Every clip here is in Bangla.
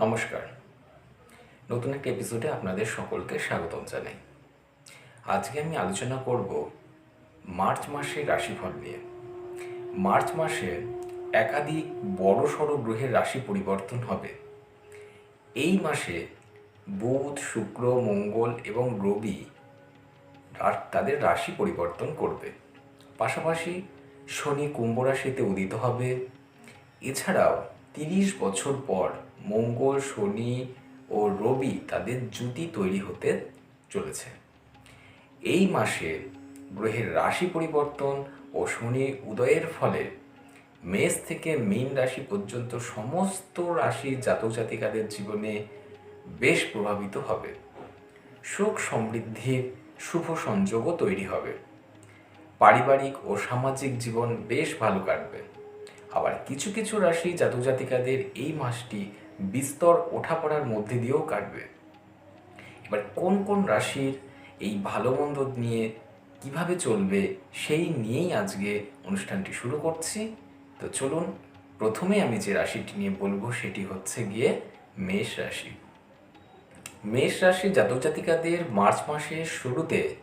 নমস্কার। নতুন একটা এপিসোডে আপনাদের সকলকে স্বাগতম জানাই। আজকে আমি আলোচনা করব মার্চ মাসের রাশিফল নিয়ে। মার্চ মাসে একাধিক বড় সড়ো গ্রহের রাশি পরিবর্তন হবে। এই মাসে বুধ, শুক্র, মঙ্গল এবং রবি তাদের রাশি পরিবর্তন করবে। পাশাপাশি শনি কুম্ভ রাশিতে উদিত হবে। এছাড়াও তিরিশ বছর পর মঙ্গল, শনি ও রবি তাদের জুতি তৈরি হতে চলেছে। এই মাসে গ্রহের রাশি পরিবর্তন ও শনি উদয়ের ফলে মেষ থেকে মীন রাশি পর্যন্ত সমস্ত রাশি জাতক জাতিকাদের জীবনে বেশ প্রভাবিত হবে। সুখ সমৃদ্ধির শুভ সংযোগও তৈরি হবে। পারিবারিক ও সামাজিক জীবন বেশ ভালো কাটবে। আবার কিছু কিছু রাশি জাতক জাতিকাদের এই মাসটি বিস্তর ওঠাপড়ার মধ্যে দিয়েও কাটবে। এবার কোন কোন রাশির এই ভালো মন্দ নিয়ে কীভাবে চলবে সেই নিয়েই আজকে অনুষ্ঠানটি শুরু করছি। তো চলুন, প্রথমে আমি যে রাশিটি নিয়ে বলব সেটি হচ্ছে গিয়ে মেষ রাশি। মেষ রাশি জাতক জাতিকাদের মার্চ মাসের শুরুতে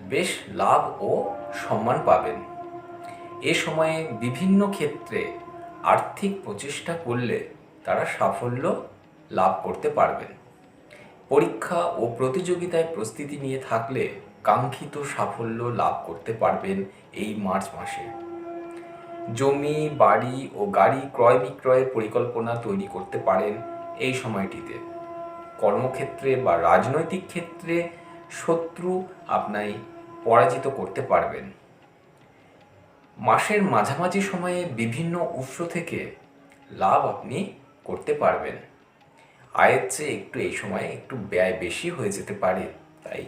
বেশ লাভ ও সম্মান পাবেন। এ সময়ে বিভিন্ন ক্ষেত্রে আর্থিক প্রচেষ্টা করলে তারা সাফল্য লাভ করতে পারবেন। পরীক্ষা ও প্রতিযোগিতায় প্রস্তুতি নিয়ে থাকলে কাঙ্ক্ষিত সাফল্য লাভ করতে পারবেন এই মার্চ মাসে। জমি, বাড়ি ও গাড়ি ক্রয় বিক্রয়ের পরিকল্পনা তৈরি করতে পারেন এই সময়টিতে। কর্মক্ষেত্রে বা রাজনৈতিক ক্ষেত্রে শত্রু আপনাই পরাজিত করতে পারবেন। মাসের মাঝামাঝি সময়ে বিভিন্ন উৎস থেকে লাভ আপনি করতে পারবেন। আয়ের চেয়ে একটু এই সময়ে একটু ব্যয় বেশি হয়ে যেতে পারে, তাই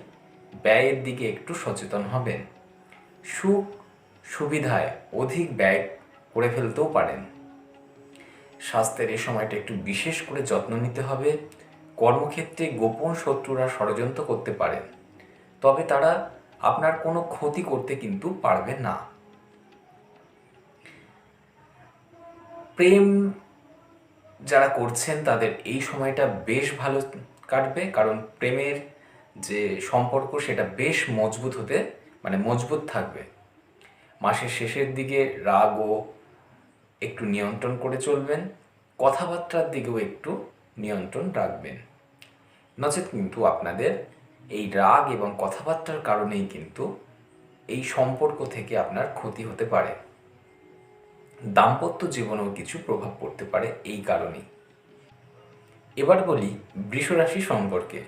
ব্যয়ের দিকে একটু সচেতন হবেন। সুখ সুবিধায় অধিক ব্যয় করে ফেলতেও পারেন। স্বাস্থ্যের এই সময়টা একটু বিশেষ করে যত্ন নিতে হবে। কর্মক্ষেত্রে গোপন শত্রুরা ষড়যন্ত্র করতে পারেন, তবে তারা আপনার কোনো ক্ষতি করতে কিন্তু পারবে না। প্রেম যারা করছেন, তাদের এই সময়টা বেশ ভালো কাটবে। কারণ প্রেমের যে সম্পর্ক, সেটা বেশ মজবুত হতে মানে মজবুত থাকবে। মাসের শেষের দিকে রাগও একটু নিয়ন্ত্রণ করে চলবেন। কথাবার্তার দিকেও একটু নিয়ন্ত্রণ রাখবেন। নচেত কিন্তু আপনাদের এই রাগ এবং কথাবার্তার কারণেই কিন্তু এই সম্পর্ক থেকে আপনার ক্ষতি হতে পারে। দাম্পত্য জীবনেও কিছু প্রভাব পড়তে পারে এই কারণেই। এবার বলি বৃষরাশি সম্পর্কে।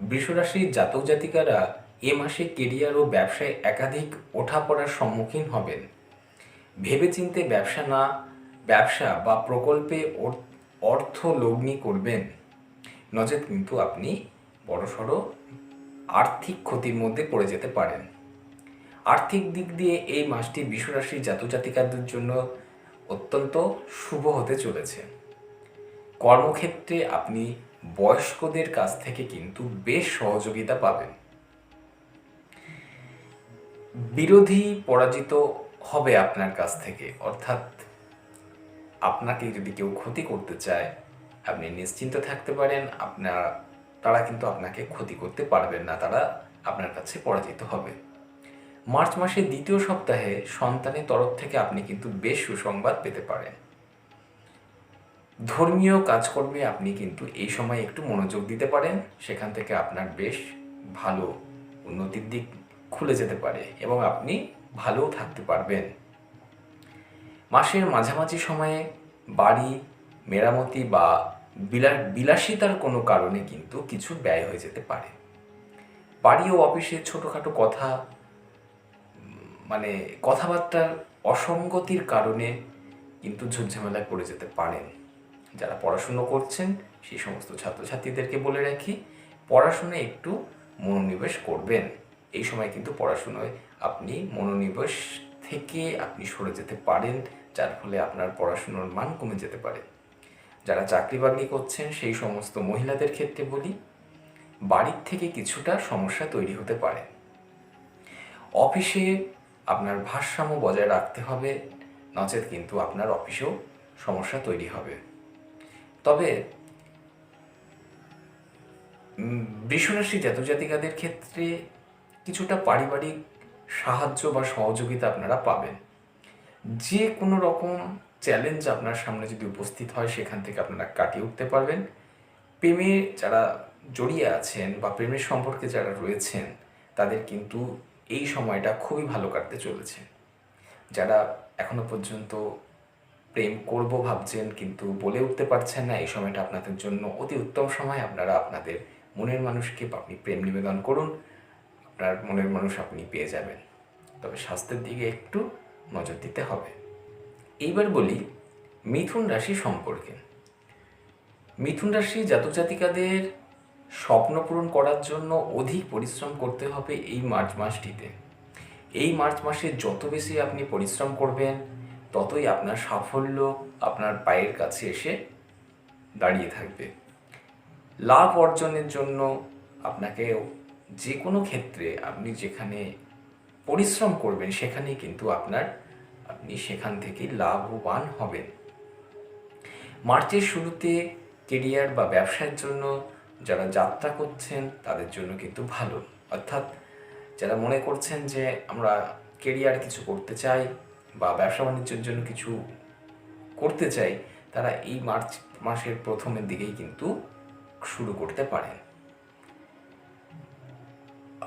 বৃষরাশির জাতক জাতিকারা এ মাসে কেরিয়ার ও ব্যবসায় একাধিক ওঠা ওঠাপড়ার সম্মুখীন হবেন। ভেবেচিন্তে ব্যবসা না, ব্যবসা বা প্রকল্পে অর্থ লগ্নি করবেন। নচেত কিন্তু আপনি বড়সড় আর্থিক ক্ষতির মধ্যে পড়ে যেতে পারেন। আর্থিক দিক দিয়ে এই মাসটি বিশ্বরাশির জাতজাতিকাদের জন্য অত্যন্ত শুভ হতে চলেছে। কর্মক্ষেত্রে আপনি বয়স্কদের কাছ থেকে কিন্তু বেশ সহযোগিতা পাবেন। বিরোধী পরাজিত হবে আপনার কাছ থেকে, অর্থাৎ আপনাকে যদি কেউ ক্ষতি করতে চায়, আপনি নিশ্চিন্ত থাকতে পারেন, আপনার, তারা কিন্তু আপনাকে ক্ষতি করতে পারবেন না, তারা আপনার কাছে পরাজিত হবে। মার্চ মাসের দ্বিতীয় সপ্তাহে সন্তানের তরফ থেকে আপনি কিন্তু বেশ সুসংবাদ পেতে পারেন। ধর্মীয় কাজকর্মে আপনি কিন্তু এই সময় একটু মনোযোগ দিতে পারেন, সেখান থেকে আপনার বেশ ভালো উন্নতির দিক খুলে যেতে পারে এবং আপনি ভালোও থাকতে পারবেন। মাসের মাঝামাঝি সময়ে বাড়ি, মেরামতি বা বিলাস, বিলাসিতার কোনো কারণে কিন্তু কিছু ব্যয় হয়ে যেতে পারে। বাড়ি ও অফিসে ছোটোখাটো কথা মানে কথাবার্তার অসঙ্গতির কারণে কিন্তু ঝুটঝামেলায় পড়ে যেতে পারেন। যারা পড়াশুনো করছেন, সেই সমস্ত ছাত্রছাত্রীদেরকে বলে রাখি পড়াশুনোয় একটু মনোনিবেশ করবেন। এই সময় কিন্তু পড়াশুনোয় আপনি মনোনিবেশ থেকে আপনি সরে যেতে পারেন, যার ফলে আপনার পড়াশুনোর মান কমে যেতে পারে। যারা চাকরি বাকরি করছেন, সেই সমস্ত মহিলাদের ক্ষেত্রে বলি, বাড়ির থেকে কিছুটা সমস্যা তৈরি হতে পারে। অফিসে আপনার ভারসাম্য বজায় রাখতে হবে, নচেত কিন্তু আপনার অফিসেও সমস্যা তৈরি হবে। তবে বৃষরাশি জাতক জাতিকাদের ক্ষেত্রে কিছুটা পারিবারিক সাহায্য বা সহযোগিতা আপনারা পাবেন। যে কোনো রকম চ্যালেঞ্জ আপনার সামনে যদি উপস্থিত হয়, সেখান থেকে আপনারা কাটিয়ে উঠতে পারবেন। প্রেমে যারা জড়িয়ে আছেন বা প্রেমের সম্পর্কে যারা রয়েছেন, তাদের কিন্তু এই সময়টা খুবই ভালো কাটতে চলেছে। যারা এখনও পর্যন্ত প্রেম করব ভাবছেন কিন্তু বলে উঠতে পারছেন না, এই সময়টা আপনাদের জন্য অতি উত্তম সময়। আপনারা আপনাদের মনের মানুষকে আপনি প্রেম নিবেদন করুন, আপনার মনের মানুষ আপনি পেয়ে যাবেন। তবে স্বাস্থ্যের দিকে একটু নজর দিতে হবে। এইবার বলি মিথুন রাশি সম্পর্কে। মিথুন রাশি জাতক জাতিকাদের স্বপ্ন পূরণ করার জন্য অধিক পরিশ্রম করতে হবে এই মার্চ মাসটিতে। এই মার্চ মাসে যত বেশি আপনি পরিশ্রম করবেন, ততই আপনার সাফল্য আপনার পায়ের কাছে এসে দাঁড়িয়ে থাকবে। লাভ অর্জনের জন্য আপনাকে যে কোনো ক্ষেত্রে আপনি যেখানে পরিশ্রম করবেন, সেখানেই কিন্তু আপনার আপনি সেখান থেকে লাভবান হবেন। মার্চের শুরুতে কেরিয়ার বা ব্যবসার জন্য যারা যাত্রা করছেন, তাদের জন্য কিন্তু ভালো। অর্থাৎ যারা মনে করছেন যে আমরা কেরিয়ার কিছু করতে চাই বা ব্যবসা বাণিজ্যের জন্য কিছু করতে চাই, তারা এই মার্চ মাসের প্রথমের দিকেই কিন্তু শুরু করতে পারেন।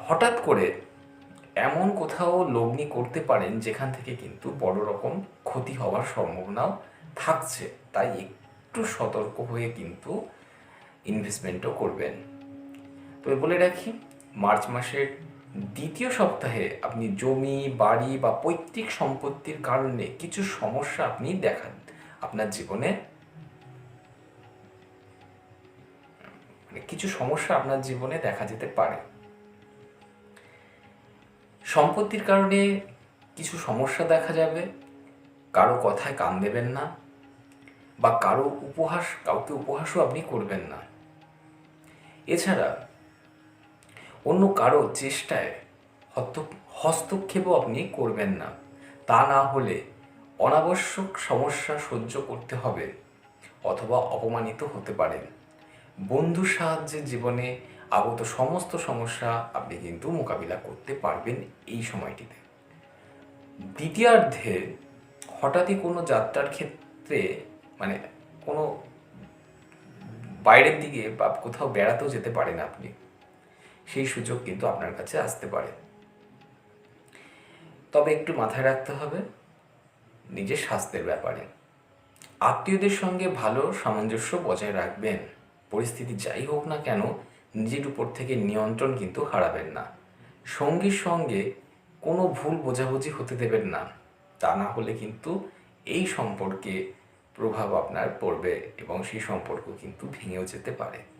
হঠাৎ করে এমন কোথাও লগ্নি করতে পারেন যেখান থেকে কিন্তু বড় রকম ক্ষতি হওয়ার সম্ভাবনাও থাকছে। তাই একটু সতর্ক হয়ে কিন্তু ইনভেস্টমেন্টও করবেন। তবে বলে রাখি, মার্চ মাসের দ্বিতীয় সপ্তাহে আপনি জমি, বাড়ি বা পৈতৃক সম্পত্তির কারণে কিছু সমস্যা আপনি দেখান। আপনার জীবনে মানে কিছু সমস্যা আপনার জীবনে দেখা যেতে পারে। সম্পত্তির কারণে কিছু সমস্যা দেখা যাবে, কারও কথায় কান দেবেন না। বা কারও উপহাস, কাউকে উপহাসও আপনি করবেন না। এছাড়া অন্য কারও চেষ্টায় হস্ত- হস্তক্ষেপও আপনি করবেন না। তা না হলে অনাবশ্যক সমস্যা সহ্য করতে হবে অথবা অপমানিত হতে পারেন বন্ধুর সাহায্যে জীবনে আগত সমস্ত সমস্যা আপনি কিন্তু মোকাবিলা করতে পারবেন এই সময়টিতে। দ্বিতীয়ার্ধে হঠাৎই কোনো যাত্রার ক্ষেত্রে মানে কোনো বাইরের দিকে বা কোথাও বেড়াতেও যেতে পারেন আপনি। সেই সুযোগ কিন্তু আপনার কাছে আসতে পারে। তবে একটু মাথায় রাখতে হবে নিজের স্বাস্থ্যের ব্যাপারে। আত্মীয়দের সঙ্গে ভালো সামঞ্জস্য বজায় রাখবেন। পরিস্থিতি যাই হোক না কেন, নিজের উপর থেকে নিয়ন্ত্রণ কিন্তু হারাবেন না। সঙ্গীর সঙ্গে কোনো ভুল বোঝাবুঝি হতে দেবেন না। তা না হলে কিন্তু এই সম্পর্কে প্রভাব আপনার পড়বে এবং সেই সম্পর্ক কিন্তু ভেঙেও যেতে পারে।